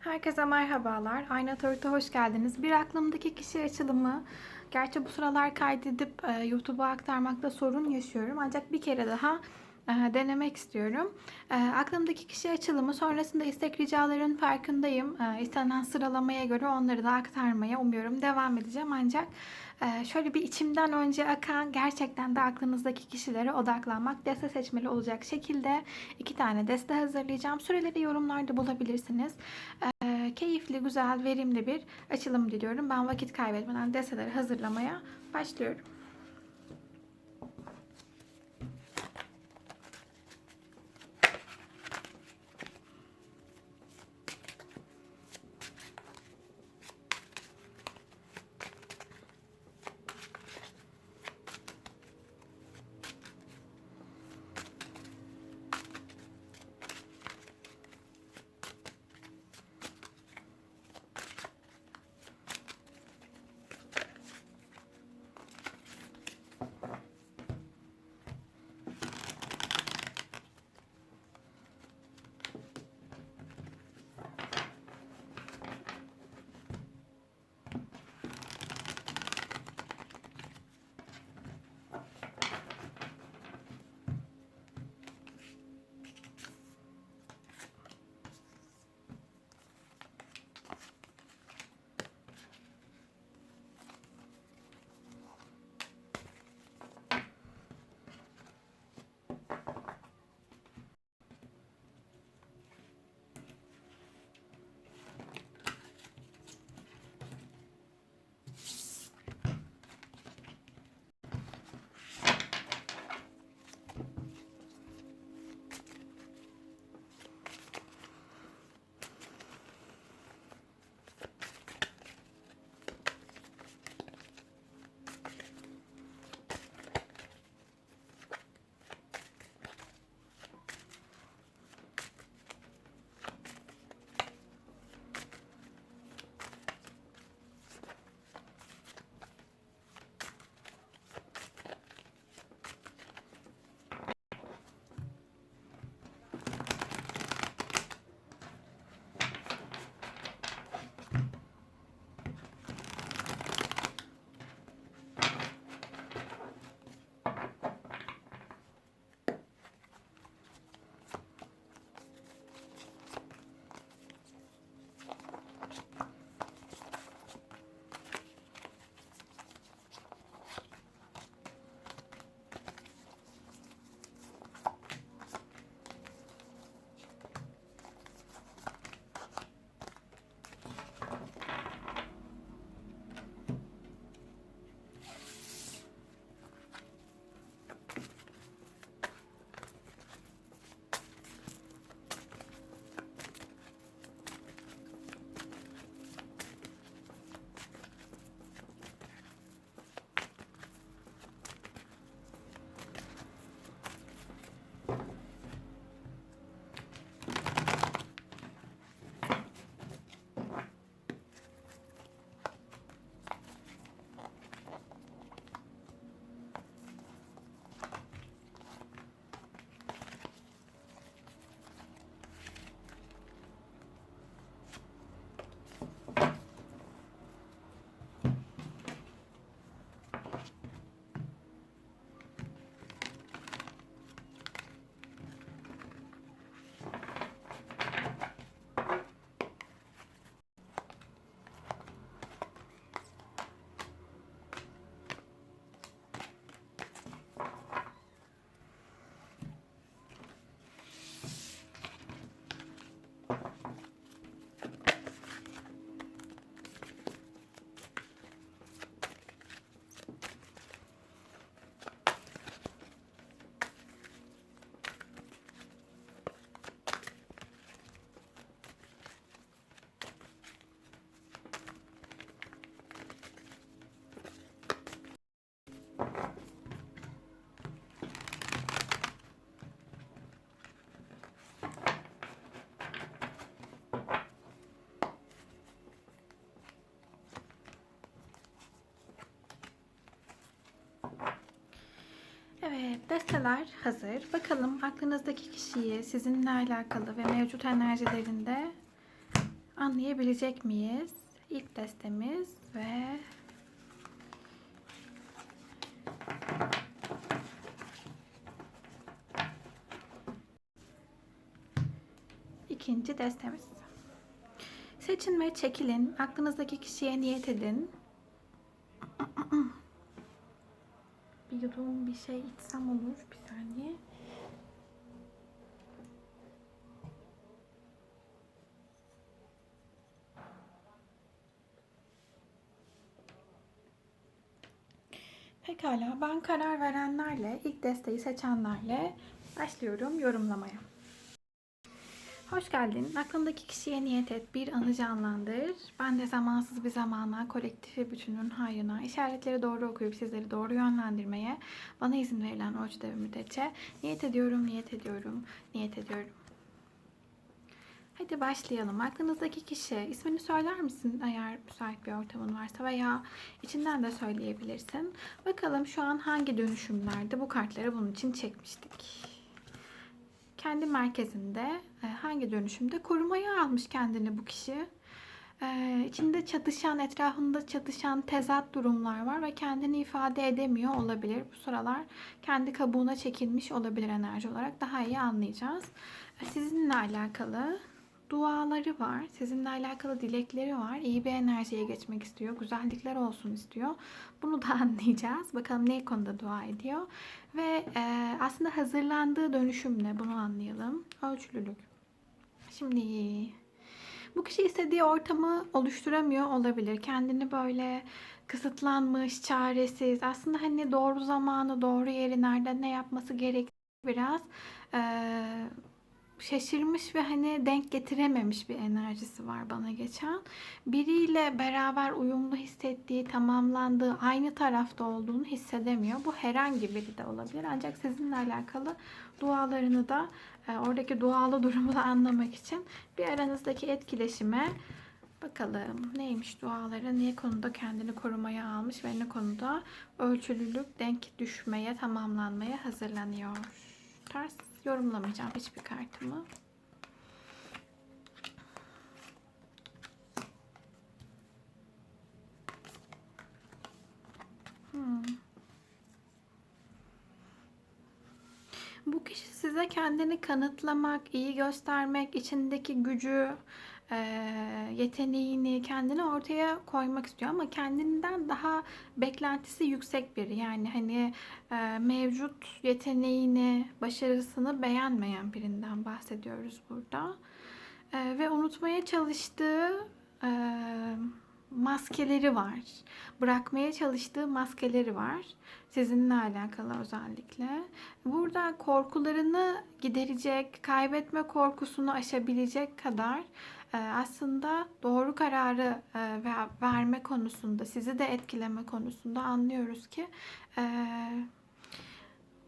Herkese merhabalar. Ayna Tarot'a hoş geldiniz. Bir aklımdaki kişi açılımı. Gerçi bu sıralar kaydedip e, YouTube'a aktarmakta sorun yaşıyorum. Ancak bir kere daha denemek istiyorum. E, aklımdaki kişi açılımı sonrasında istek ricaların farkındayım. E, istenen sıralamaya göre onları da aktarmaya umuyorum devam edeceğim. Ancak e, şöyle bir içimden önce akan gerçekten de aklınızdaki kişilere odaklanmak, deste seçmeli olacak şekilde iki tane deste hazırlayacağım. Süreleri yorumlarda bulabilirsiniz. Keyifli, güzel, verimli bir açılım diliyorum. Ben vakit kaybetmeden desteleri hazırlamaya başlıyorum. Desteler hazır. Bakalım aklınızdaki kişiyi sizinle alakalı ve mevcut enerjilerinde Anlayabilecek miyiz? İlk destemiz ve ikinci destemiz. Seçin ve çekilin. Aklınızdaki kişiye niyet edin. Yudum bir şey içsem olur. Bir saniye. Pekala, ben karar verenlerle, ilk desteği seçenlerle başlıyorum yorumlamaya. Hoş geldin. Aklındaki kişiye niyet et. Bir anı canlandır. Ben de zamansız bir zamana, kolektifi bütünün hayrına, işaretleri doğru okuyup sizleri doğru yönlendirmeye, bana izin verilen ölçüde ve müddetçe niyet ediyorum, niyet ediyorum, niyet ediyorum. Hadi başlayalım. Aklınızdaki kişi, ismini söyler misin eğer müsait bir ortamın varsa veya içinden de söyleyebilirsin. Bakalım şu an hangi dönüşümlerde bu kartları bunun için çekmiştik. Kendi merkezinde e, hangi dönüşümde korumaya almış kendini bu kişi. Ee, içinde çatışan, etrafında çatışan tezat durumlar var ve kendini ifade edemiyor olabilir. Bu sıralar kendi kabuğuna çekilmiş olabilir enerji olarak. Daha iyi anlayacağız. Ee, Sizinle alakalı duaları var. Sizinle alakalı dilekleri var. İyi bir enerjiye geçmek istiyor. Güzellikler olsun istiyor. Bunu da anlayacağız. Bakalım ne konuda dua ediyor. Ve e, aslında hazırlandığı dönüşüm ne? Bunu anlayalım. Ölçülülük. Şimdi bu kişi istediği ortamı oluşturamıyor olabilir. Kendini böyle kısıtlanmış, çaresiz, aslında hani doğru zamanı, doğru yeri, nerede ne yapması gerektiği biraz eee, şaşırmış ve hani denk getirememiş bir enerjisi var bana geçen. Biriyle beraber uyumlu hissettiği, tamamlandığı, aynı tarafta olduğunu hissedemiyor. Bu herhangi biri de olabilir. Ancak sizinle alakalı dualarını da e, oradaki dualı durumu da anlamak için bir aranızdaki etkileşime bakalım neymiş duaları, ne konuda kendini korumaya almış ve ne konuda ölçülülük, denk düşmeye, tamamlanmaya hazırlanıyor. Ters yorumlamayacağım hiçbir kartımı. Hmm. Bu kişi size kendini kanıtlamak, iyi göstermek, içindeki gücü, yeteneğini, kendini ortaya koymak istiyor ama kendinden daha beklentisi yüksek biri. Yani hani mevcut yeteneğini, başarısını beğenmeyen birinden bahsediyoruz burada. Ve unutmaya çalıştığı maskeleri var. Bırakmaya çalıştığı maskeleri var. Sizinle alakalı özellikle. Burada korkularını giderecek, kaybetme korkusunu aşabilecek kadar aslında doğru kararı e, ve- verme konusunda, sizi de etkileme konusunda anlıyoruz ki e,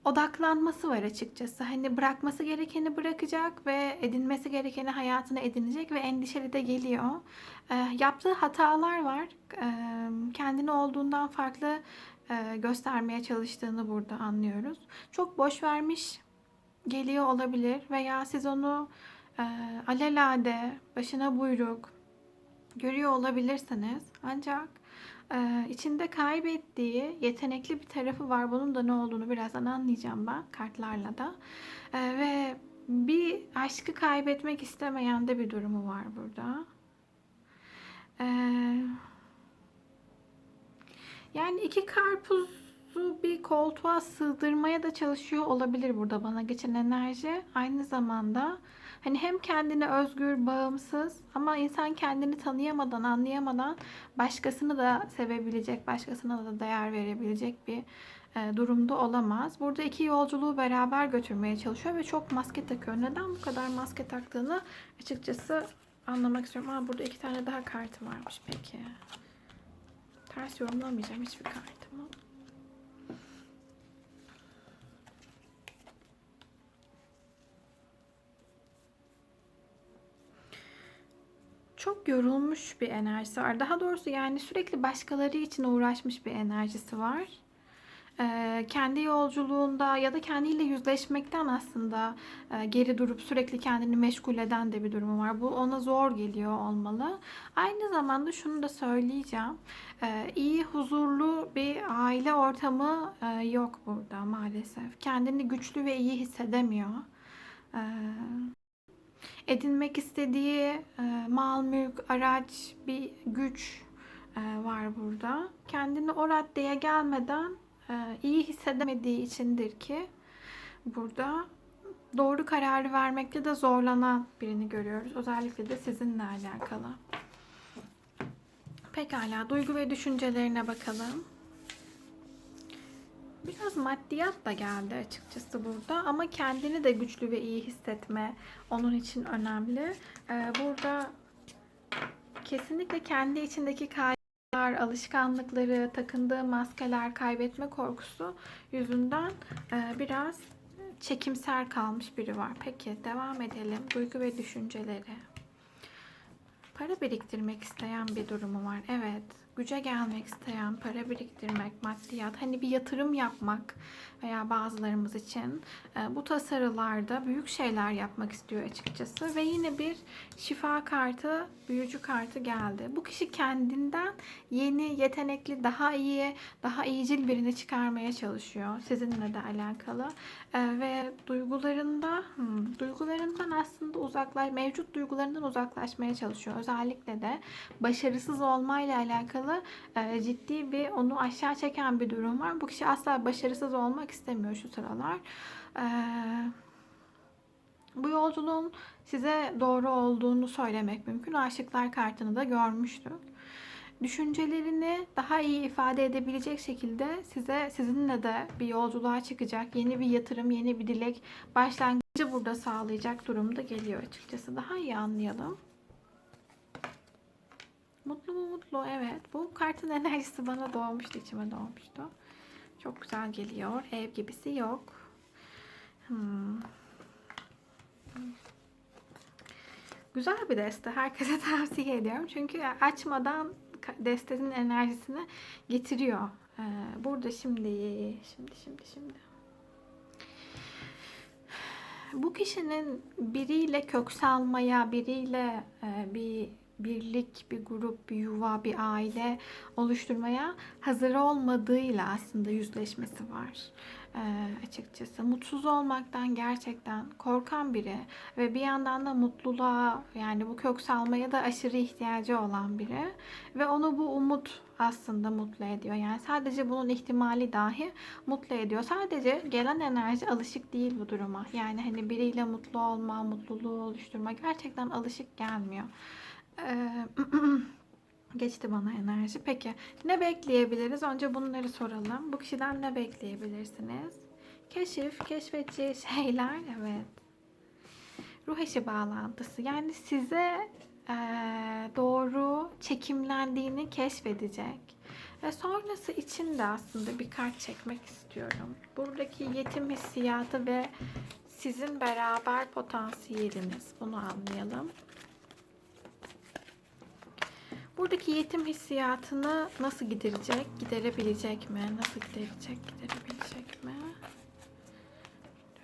odaklanması var açıkçası. Hani bırakması gerekeni bırakacak ve edinmesi gerekeni hayatına edinecek ve endişeli de geliyor. E, yaptığı hatalar var. Kendini olduğundan farklı göstermeye çalıştığını burada anlıyoruz. Çok boş vermiş geliyor olabilir veya siz onu e, alelade, başına buyruk görüyor olabilirsiniz. Ancak e, içinde kaybettiği yetenekli bir tarafı var. Bunun da ne olduğunu birazdan anlayacağım ben kartlarla da. E, ve bir aşkı kaybetmek istemeyen de bir durumu var burada. Eee yani iki karpuzu bir koltuğa sığdırmaya da çalışıyor olabilir burada bana geçen enerji. Aynı zamanda hani hem kendini özgür, bağımsız ama insan kendini tanıyamadan, anlayamadan başkasını da sevebilecek, başkasına da değer verebilecek bir e, durumda olamaz. Burada iki yolculuğu beraber götürmeye çalışıyor ve çok maske takıyor. Neden bu kadar maske taktığını açıkçası anlamak istiyorum. Aa, burada iki tane daha kartı varmış peki. Ters yorumlamayacağım hiçbir kartımı. Çok yorulmuş bir enerjisi var. Daha doğrusu yani sürekli başkaları için uğraşmış bir enerjisi var. e, kendi yolculuğunda ya da kendiyle yüzleşmekten aslında e, geri durup sürekli kendini meşgul eden de bir durumu var. Bu ona zor geliyor olmalı. Aynı zamanda şunu da söyleyeceğim. E, iyi, huzurlu bir aile ortamı e, yok burada maalesef. Kendini güçlü ve iyi hissedemiyor. E, edinmek istediği e, mal, mülk, araç, bir güç e, var burada. Kendini o raddeye gelmeden e, iyi hissedemediği içindir ki burada doğru kararı vermekte de zorlanan birini görüyoruz. Özellikle de sizinle alakalı. Pekala, duygu ve düşüncelerine bakalım. Biraz maddiyat da geldi açıkçası burada ama kendini de güçlü ve iyi hissetme onun için önemli. Ee, burada kesinlikle kendi içindeki kaygılar, alışkanlıkları, takındığı maskeler, kaybetme korkusu yüzünden e, biraz çekimser kalmış biri var. Peki devam edelim. Duygu ve düşünceleri. Para biriktirmek isteyen bir durumu var. Evet. Güce gelmek isteyen, para biriktirmek, maddiyat, hani bir yatırım yapmak veya bazılarımız için e, bu tasarılarda büyük şeyler yapmak istiyor açıkçası. Ve yine bir şifa kartı, büyücü kartı geldi. Bu kişi kendinden yeni, yetenekli, daha iyi, daha iyicil birini çıkarmaya çalışıyor. Sizinle de alakalı. E, ve duygularında, hmm, duygularından aslında uzaklaş, mevcut duygularından uzaklaşmaya çalışıyor. Özellikle de başarısız olmayla alakalı e, ciddi bir onu aşağı çeken bir durum var. Bu kişi asla başarısız olmak istemiyor şu sıralar. E, bu yolculuğun size doğru olduğunu söylemek mümkün. Aşıklar kartını da görmüştük. Düşüncelerini daha iyi ifade edebilecek şekilde size sizinle de bir yolculuğa çıkacak. Yeni bir yatırım, yeni bir dilek başlangıcı burada sağlayacak durumda geliyor açıkçası. Daha iyi anlayalım. Mutlu mu mutlu evet. Bu kartın enerjisi bana doğmuştu, içime doğmuştu. Çok güzel geliyor. Ev gibisi yok. Hmm. Güzel bir deste. Herkese tavsiye ediyorum. Çünkü açmadan destenin enerjisini getiriyor. Ee, burada şimdi, şimdi, şimdi, şimdi. Bu kişinin biriyle kök salmaya, biriyle e, bir birlik, bir grup, bir yuva, bir aile oluşturmaya hazır olmadığıyla aslında yüzleşmesi var. Ee, açıkçası mutsuz olmaktan gerçekten korkan biri ve bir yandan da mutluluğa yani bu kök salmaya da aşırı ihtiyacı olan biri ve onu bu umut aslında mutlu ediyor. Yani sadece bunun ihtimali dahi mutlu ediyor. Sadece gelen enerji alışık değil bu duruma. Yani hani biriyle mutlu olma, mutluluğu oluşturma gerçekten alışık gelmiyor. Geçti bana enerji. Peki ne bekleyebiliriz? Önce bunları soralım. Bu kişiden ne bekleyebilirsiniz? Keşif, keşfedeceği şeyler. Evet. Ruh eşi bağlantısı. Yani size e, doğru çekimlendiğini keşfedecek. Ve sonrası için de aslında bir kart çekmek istiyorum. Buradaki yetim hissiyatı ve sizin beraber potansiyeliniz. Bunu anlayalım. Buradaki yetim hissiyatını nasıl giderecek? Giderebilecek mi? Nasıl giderecek? Giderebilecek mi?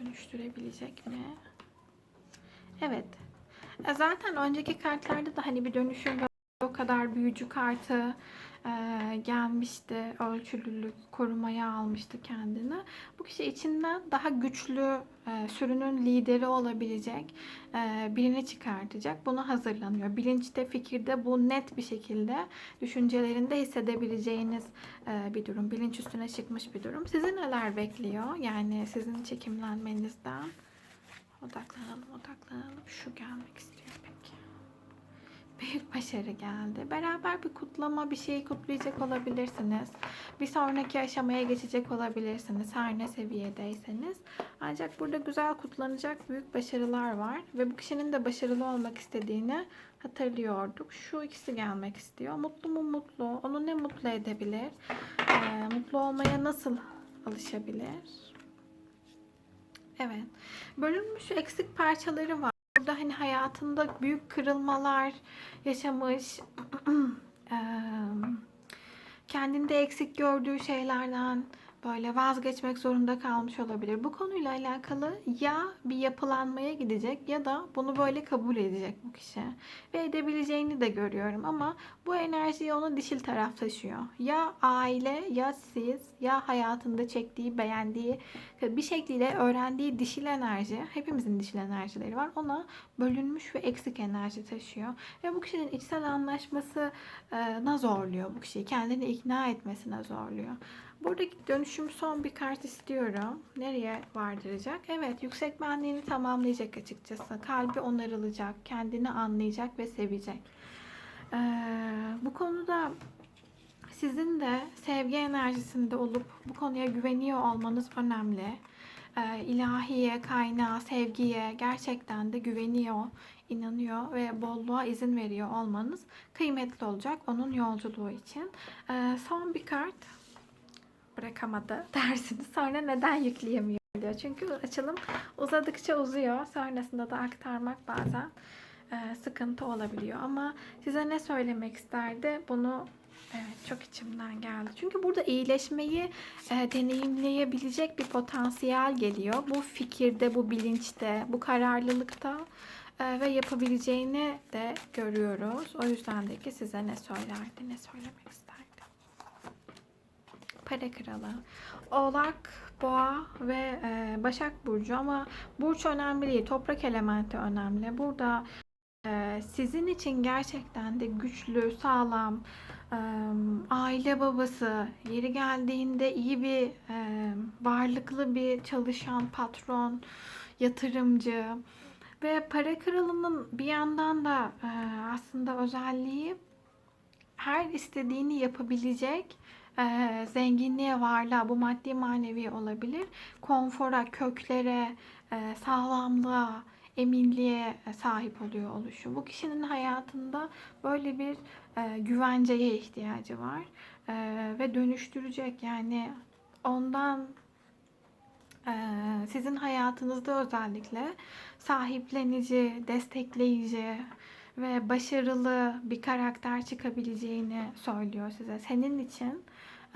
Dönüştürebilecek mi? Evet. E zaten önceki kartlarda da hani bir dönüşüm ve o kadar büyücü kartı e, gelmişti. Ölçülülük, korumaya almıştı kendini. Bu kişi içinden daha güçlü e, sürünün lideri olabilecek e, birini çıkartacak. Bunu hazırlanıyor. Bilinçte, fikirde bu net bir şekilde düşüncelerinde hissedebileceğiniz e, bir durum. Bilinç üstüne çıkmış bir durum. Sizi neler bekliyor? Yani sizin çekimlenmenizden odaklanalım, odaklanalım. Şu gelmek istiyor peki büyük başarı geldi. Beraber bir kutlama, bir şeyi kutlayacak olabilirsiniz. Bir sonraki aşamaya geçecek olabilirsiniz. Her ne seviyedeyseniz. Ancak burada güzel kutlanacak büyük başarılar var. Ve bu kişinin de başarılı olmak istediğini hatırlıyorduk. Şu ikisi gelmek istiyor. Mutlu mu mutlu? Onu ne mutlu edebilir? Ee, mutlu olmaya nasıl alışabilir? Evet. Bölünmüş eksik parçaları var burada hani hayatında büyük kırılmalar yaşamış, kendinde eksik gördüğü şeylerden böyle vazgeçmek zorunda kalmış olabilir. Bu konuyla alakalı ya bir yapılanmaya gidecek ya da bunu böyle kabul edecek bu kişi. Ve edebileceğini de görüyorum ama bu enerjiyi onun dişil taraf taşıyor. Ya aile ya siz ya hayatında çektiği, beğendiği bir şekilde öğrendiği dişil enerji, hepimizin dişil enerjileri var. Ona bölünmüş ve eksik enerji taşıyor. Ve bu kişinin içsel anlaşması e, zorluyor bu kişiyi. Kendini ikna etmesine zorluyor. Buradaki dönüşüm son bir kart istiyorum. Nereye vardıracak? Evet, yüksek benliğini tamamlayacak açıkçası. Kalbi onarılacak, kendini anlayacak ve sevecek. Ee, bu konuda sizin de sevgi enerjisinde olup bu konuya güveniyor olmanız önemli. Ee, ilahiye, kaynağa, sevgiye gerçekten de güveniyor, inanıyor ve bolluğa izin veriyor olmanız kıymetli olacak onun yolculuğu için. Ee, son bir kart bırakamadı dersiniz. Sonra neden yükleyemiyor diyor. Çünkü açılım uzadıkça uzuyor. Sonrasında da aktarmak bazen e, sıkıntı olabiliyor. Ama size ne söylemek isterdi? Bunu evet çok içimden geldi. Çünkü burada iyileşmeyi e, deneyimleyebilecek bir potansiyel geliyor. Bu fikirde, bu bilinçte, bu kararlılıkta e, ve yapabileceğini de görüyoruz. O yüzden de ki size ne söylerdi, ne söylemek isterdi. Para kralı. Oğlak, boğa ve e, başak burcu ama burç önemli değil. Toprak elementi önemli. Burada e, sizin için gerçekten de güçlü, sağlam, e, aile babası, yeri geldiğinde iyi bir e, varlıklı bir çalışan patron, yatırımcı ve para kralının bir yandan da e, aslında özelliği her istediğini yapabilecek e, zenginliğe, varlığa, bu maddi manevi olabilir. Konfora, köklere, e, sağlamlığa, eminliğe sahip oluyor oluşu. Bu kişinin hayatında böyle bir e, güvenceye ihtiyacı var. E, ve dönüştürecek yani ondan e, sizin hayatınızda özellikle sahiplenici, destekleyici, ve başarılı bir karakter çıkabileceğini söylüyor size. Senin için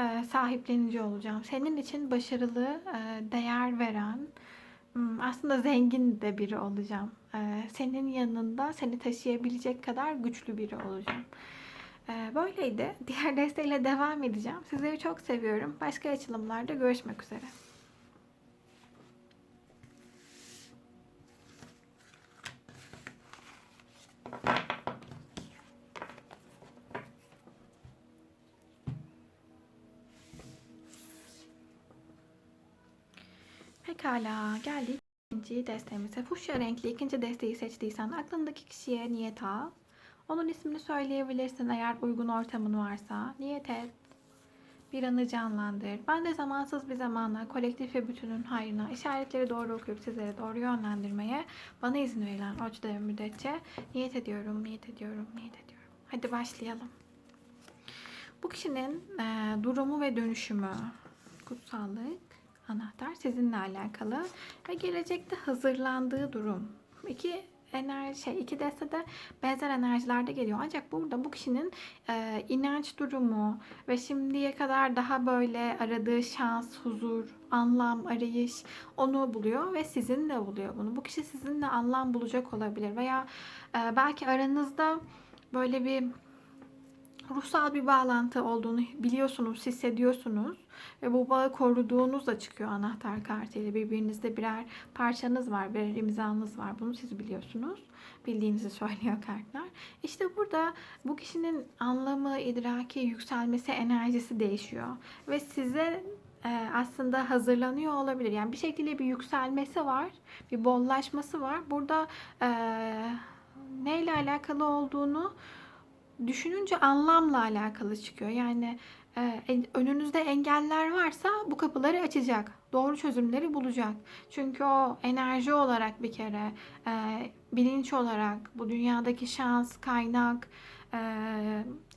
e, sahiplenici olacağım. Senin için başarılı, e, değer veren, hmm, aslında zengin de biri olacağım. E, senin yanında seni taşıyabilecek kadar güçlü biri olacağım. E, böyleydi. Diğer desteğiyle devam edeceğim. Sizleri çok seviyorum. Başka açılımlarda görüşmek üzere. Pekala geldik ikinci desteğimize. Fuşya renkli ikinci desteği seçtiysen aklındaki kişiye niyet al. Onun ismini söyleyebilirsin eğer uygun ortamın varsa. Niyet et. Bir anı canlandır. Ben de zamansız bir zamana, kolektif ve bütünün hayrına, işaretleri doğru okuyup sizlere doğru yönlendirmeye bana izin verilen ölçüde ve müddetçe niyet ediyorum, niyet ediyorum, niyet ediyorum. Hadi başlayalım. Bu kişinin e, durumu ve dönüşümü, kutsallık, anahtar sizinle alakalı ve gelecekte hazırlandığı durum. İki enerji şey iki deste de benzer enerjilerde geliyor. Ancak burada bu kişinin e, inanç durumu ve şimdiye kadar daha böyle aradığı şans, huzur, anlam, arayış onu buluyor ve sizinle buluyor bunu. Bu kişi sizinle anlam bulacak olabilir veya e, belki aranızda böyle bir ruhsal bir bağlantı olduğunu biliyorsunuz, hissediyorsunuz ve bu bağı koruduğunuz da çıkıyor anahtar kartıyla. Birbirinizde birer parçanız var, birer imzanız var. Bunu siz biliyorsunuz. Bildiğinizi söylüyor kartlar. İşte burada bu kişinin anlamı, idraki, yükselmesi, enerjisi değişiyor. Ve size e, aslında hazırlanıyor olabilir. Yani bir şekilde bir yükselmesi var, bir bollaşması var. Burada e, neyle alakalı olduğunu düşününce anlamla alakalı çıkıyor. Yani e, önünüzde engeller varsa bu kapıları açacak. Doğru çözümleri bulacak. Çünkü o enerji olarak bir kere, e, bilinç olarak bu dünyadaki şans, kaynak, e,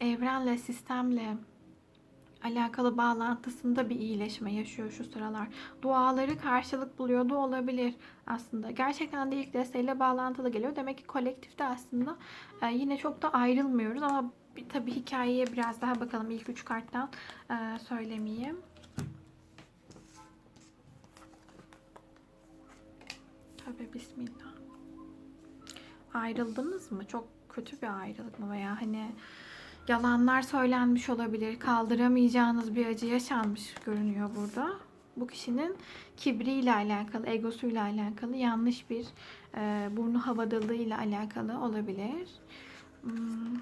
evrenle, sistemle alakalı bağlantısında bir iyileşme yaşıyor şu sıralar. Duaları karşılık buluyor da olabilir aslında. Gerçekten de ilk desteğiyle bağlantılı geliyor. Demek ki kolektifte aslında e, yine çok da ayrılmıyoruz ama tabii hikayeye biraz daha bakalım ilk üç karttan e, söylemeyeyim. Tabii bismillah. Ayrıldınız mı? Çok kötü bir ayrılık mı veya hani yalanlar söylenmiş olabilir, kaldıramayacağınız bir acı yaşanmış görünüyor burada. Bu kişinin kibriyle alakalı, egosuyla alakalı yanlış bir e, burnu havadalığıyla alakalı olabilir. Hmm.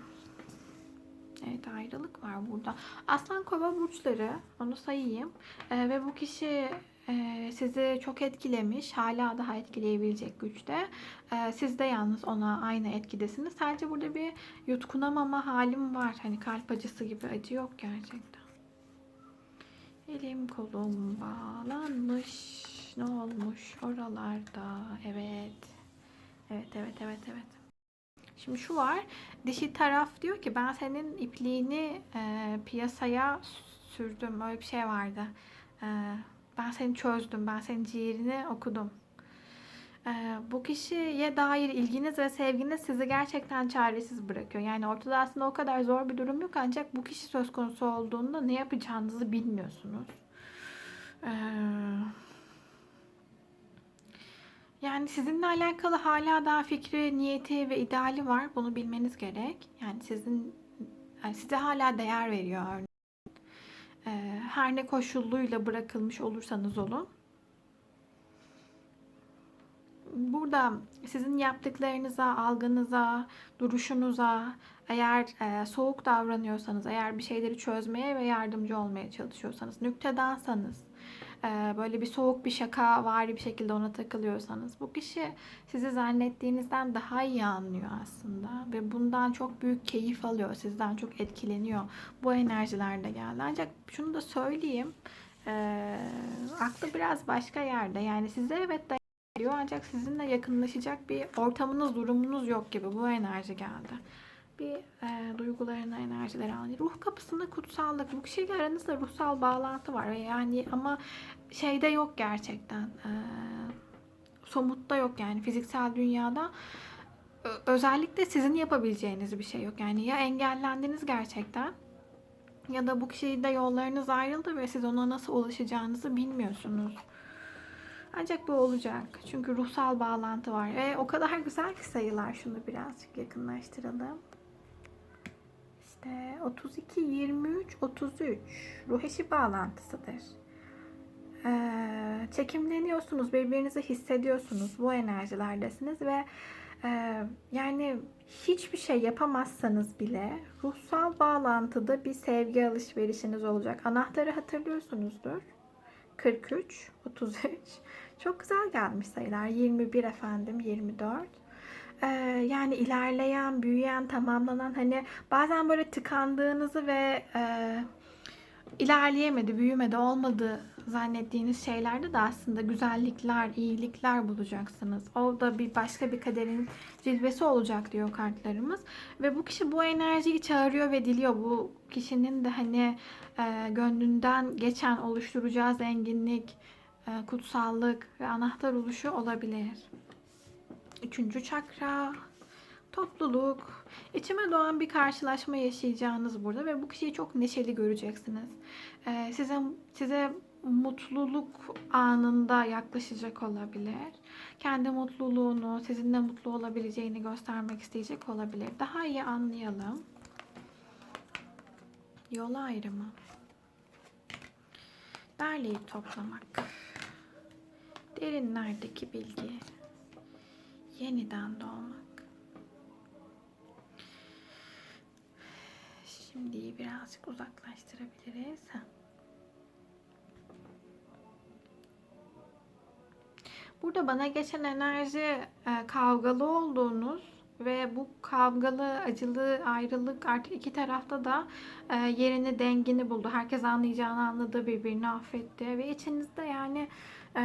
Evet ayrılık var burada. Aslan kova burçları onu sayayım. Ee, ve bu kişi e, sizi çok etkilemiş. Hala daha etkileyebilecek güçte. Ee, siz de yalnız ona aynı etkidesiniz. Sadece burada bir yutkunamama halim var. Hani kalp acısı gibi acı yok gerçekten. Elim kolum bağlanmış. Ne olmuş oralarda? Evet. Evet, evet, evet, evet. Şimdi şu var. Dişi taraf diyor ki ben senin ipliğini e, piyasaya sürdüm. Öyle bir şey vardı. E, ben seni çözdüm. Ben senin ciğerini okudum. E, bu kişiye dair ilginiz ve sevginiz sizi gerçekten çaresiz bırakıyor. Yani ortada aslında o kadar zor bir durum yok ancak bu kişi söz konusu olduğunda ne yapacağınızı bilmiyorsunuz. Eee yani sizinle alakalı hala daha fikri, niyeti ve ideali var. Bunu bilmeniz gerek. Yani sizin yani size hala değer veriyor örneğin. Ee, her ne koşulluyla bırakılmış olursanız olun. Burada sizin yaptıklarınıza, algınıza, duruşunuza, eğer e, soğuk davranıyorsanız, eğer bir şeyleri çözmeye ve yardımcı olmaya çalışıyorsanız, nüktedansanız, böyle bir soğuk bir şaka vari bir şekilde ona takılıyorsanız bu kişi sizi zannettiğinizden daha iyi anlıyor aslında ve bundan çok büyük keyif alıyor. Sizden çok etkileniyor. Bu enerjiler de geldi. Ancak şunu da söyleyeyim. E, aklı biraz başka yerde. Yani size evet geliyor ancak sizinle yakınlaşacak bir ortamınız, durumunuz yok gibi. Bu enerji geldi bir e, duygularına, enerjileri alıyor. Ruh kapısında kutsallık. Bu kişiyle aranızda ruhsal bağlantı var. Yani ama şeyde yok gerçekten. E, somutta yok yani fiziksel dünyada. Özellikle sizin yapabileceğiniz bir şey yok. Yani ya engellendiniz gerçekten ya da bu kişiyle yollarınız ayrıldı ve siz ona nasıl ulaşacağınızı bilmiyorsunuz. Ancak bu olacak. Çünkü ruhsal bağlantı var. Ve o kadar güzel ki sayılar. Şunu birazcık yakınlaştıralım. İşte 32, 23, 33 ruh bağlantısıdır. Ee, çekimleniyorsunuz, birbirinizi hissediyorsunuz. Bu enerjilerdesiniz ve e, yani hiçbir şey yapamazsanız bile ruhsal bağlantıda bir sevgi alışverişiniz olacak. Anahtarı hatırlıyorsunuzdur. 43, 33. Çok güzel gelmiş sayılar. 21 efendim, 24. Ee, yani ilerleyen, büyüyen, tamamlanan hani bazen böyle tıkandığınızı ve e, ilerleyemedi, büyümedi, olmadı zannettiğiniz şeylerde de aslında güzellikler, iyilikler bulacaksınız. O da bir başka bir kaderin cilvesi olacak diyor kartlarımız. Ve bu kişi bu enerjiyi çağırıyor ve diliyor. Bu kişinin de hani e, gönlünden geçen oluşturacağı zenginlik, e, kutsallık ve anahtar oluşu olabilir. Üçüncü çakra, topluluk, içime doğan bir karşılaşma yaşayacağınız burada ve bu kişiyi çok neşeli göreceksiniz. Ee, size size mutluluk anında yaklaşacak olabilir. Kendi mutluluğunu, sizinle mutlu olabileceğini göstermek isteyecek olabilir. Daha iyi anlayalım. Yol ayrımı. Derleyip toplamak. Derinlerdeki bilgi yeniden doğmak. Şimdi birazcık uzaklaştırabiliriz. Burada bana geçen enerji e, kavgalı olduğunuz ve bu kavgalı, acılı ayrılık artık iki tarafta da e, yerini, dengini buldu. Herkes anlayacağını anladı, birbirini affetti ve içinizde yani e,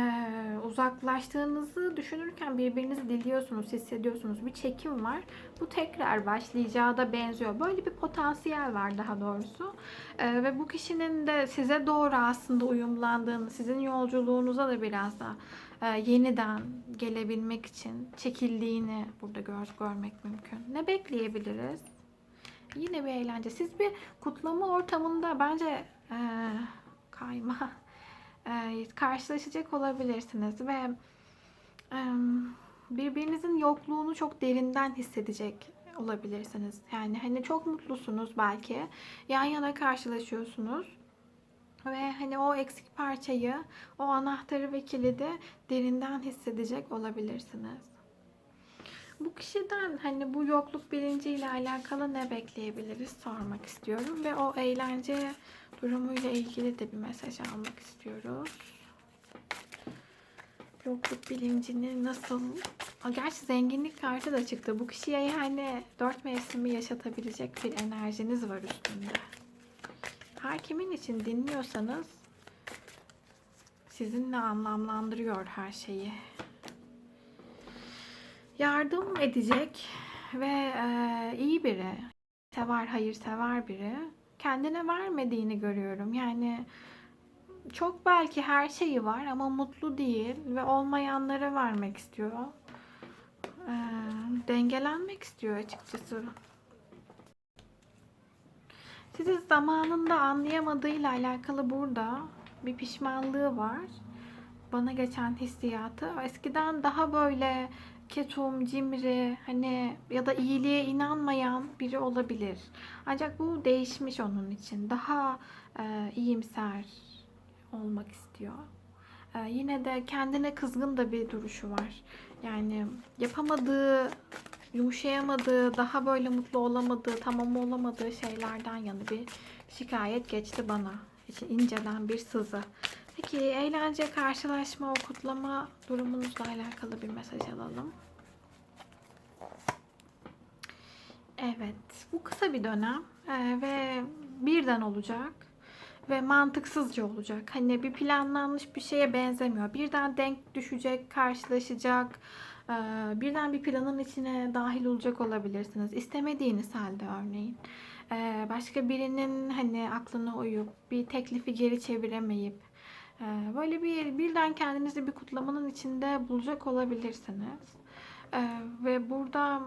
uzaklaştığınızı düşünürken birbirinizi diliyorsunuz, hissediyorsunuz. Bir çekim var. Bu tekrar başlayacağı da benziyor. Böyle bir potansiyel var daha doğrusu. E, ve bu kişinin de size doğru aslında uyumlandığını, sizin yolculuğunuza da biraz da e, yeniden gelebilmek için çekildiğini burada göz görmek mümkün. Ne bekleyebiliriz? Yine bir eğlence. Siz bir kutlama ortamında bence e, kayma karşılaşacak olabilirsiniz ve e, birbirinizin yokluğunu çok derinden hissedecek olabilirsiniz. Yani hani çok mutlusunuz belki. Yan yana karşılaşıyorsunuz. Ve hani o eksik parçayı, o anahtarı ve kilidi derinden hissedecek olabilirsiniz. Bu kişiden hani bu yokluk bilinciyle alakalı ne bekleyebiliriz sormak istiyorum ve o eğlence durumuyla ilgili de bir mesaj almak istiyoruz. Yokluk bilincini nasıl... Gerçi zenginlik kartı da çıktı. Bu kişiye yani dört mevsimi yaşatabilecek bir enerjiniz var üstünde. Her kimin için dinliyorsanız sizinle anlamlandırıyor her şeyi. Yardım edecek ve e, iyi biri, sever, hayırsever biri. Kendine vermediğini görüyorum. Yani çok belki her şeyi var ama mutlu değil ve olmayanlara vermek istiyor. E, dengelenmek istiyor açıkçası. Sizi zamanında anlayamadığıyla alakalı burada bir pişmanlığı var. Bana geçen hissiyatı. Eskiden daha böyle ketum, cimri hani ya da iyiliğe inanmayan biri olabilir. Ancak bu değişmiş onun için. Daha e, iyimser olmak istiyor. E, yine de kendine kızgın da bir duruşu var. Yani yapamadığı, yumuşayamadığı, daha böyle mutlu olamadığı, tamam olamadığı şeylerden yana bir şikayet geçti bana. İçi inceden bir sızı. Peki eğlence, karşılaşma, kutlama durumunuzla alakalı bir mesaj alalım. Evet, bu kısa bir dönem e, ve birden olacak ve mantıksızca olacak. Hani bir planlanmış bir şeye benzemiyor. Birden denk düşecek, karşılaşacak, e, birden bir planın içine dahil olacak olabilirsiniz. İstemediğiniz halde örneğin. E, başka birinin hani aklına uyup bir teklifi geri çeviremeyip böyle bir birden kendinizi bir kutlamanın içinde bulacak olabilirsiniz. E, ve burada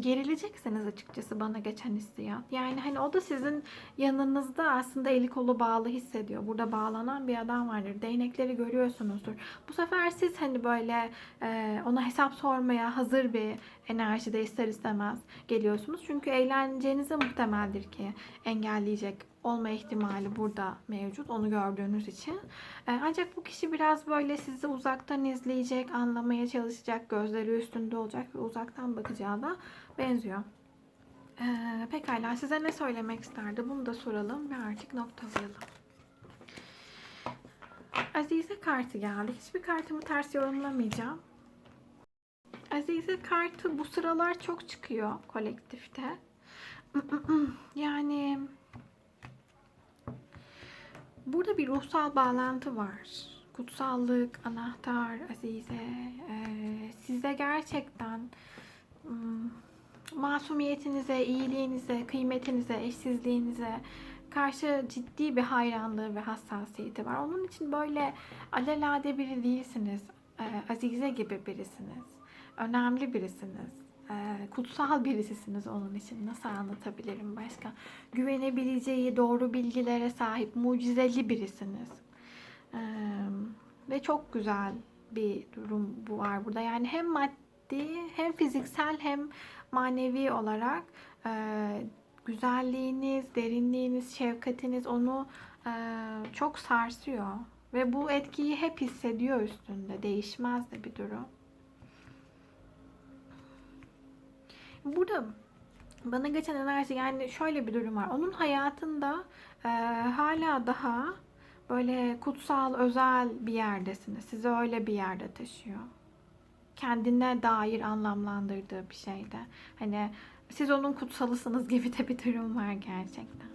gerileceksiniz açıkçası bana geçen hissiyat. Yani hani o da sizin yanınızda aslında eli kolu bağlı hissediyor. Burada bağlanan bir adam vardır. Değnekleri görüyorsunuzdur. Bu sefer siz hani böyle e, ona hesap sormaya hazır bir enerjide ister istemez geliyorsunuz. Çünkü eğlencenizi muhtemeldir ki engelleyecek olma ihtimali burada mevcut onu gördüğünüz için. E, Ancak bu kişi biraz böyle sizi uzaktan izleyecek, anlamaya çalışacak, gözleri üstünde olacak ve uzaktan bakacağı da benziyor. Ee, pekala size ne söylemek isterdi bunu da soralım ve artık noktalayalım. Azize kartı geldi. Hiçbir kartımı ters yorumlamayacağım. Azize kartı bu sıralar çok çıkıyor kolektifte. Yani burada bir ruhsal bağlantı var. Kutsallık, anahtar, Azize. Ee, size gerçekten masumiyetinize, iyiliğinize, kıymetinize, eşsizliğinize karşı ciddi bir hayranlığı ve hassasiyeti var. Onun için böyle alelade biri değilsiniz. Ee, Azize gibi birisiniz. Önemli birisiniz. Ee, kutsal birisisiniz onun için. Nasıl anlatabilirim başka? Güvenebileceği doğru bilgilere sahip mucizeli birisiniz. Ee, ve çok güzel bir durum bu var burada. Yani hem maddi hem fiziksel hem manevi olarak e, güzelliğiniz, derinliğiniz, şefkatiniz onu e, çok sarsıyor. Ve bu etkiyi hep hissediyor üstünde. Değişmez de bir durum. Burada bana geçen enerji yani şöyle bir durum var. Onun hayatında e, hala daha böyle kutsal, özel bir yerdesiniz. Sizi öyle bir yerde taşıyor. Kendine dair anlamlandırdığı bir şeyde. Hani siz onun kutsalısınız gibi de bir durum var gerçekten.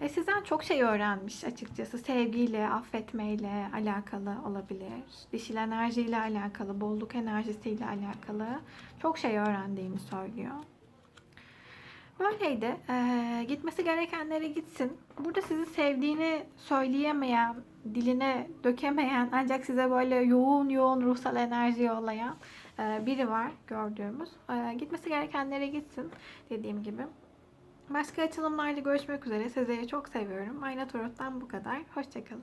E sizden çok şey öğrenmiş açıkçası. Sevgiyle, affetmeyle alakalı olabilir. Dişil enerjiyle alakalı, bolluk enerjisiyle alakalı çok şey öğrendiğini söylüyor. Böyleydi. Ee, gitmesi gerekenlere gitsin. Burada sizi sevdiğini söyleyemeyen, diline dökemeyen ancak size böyle yoğun yoğun ruhsal enerji yollayan e, biri var gördüğümüz. Ee, gitmesi gerekenlere gitsin dediğim gibi. Başka açılımlarda görüşmek üzere. Sizleri çok seviyorum. Ayna Tarot'tan bu kadar. Hoşçakalın.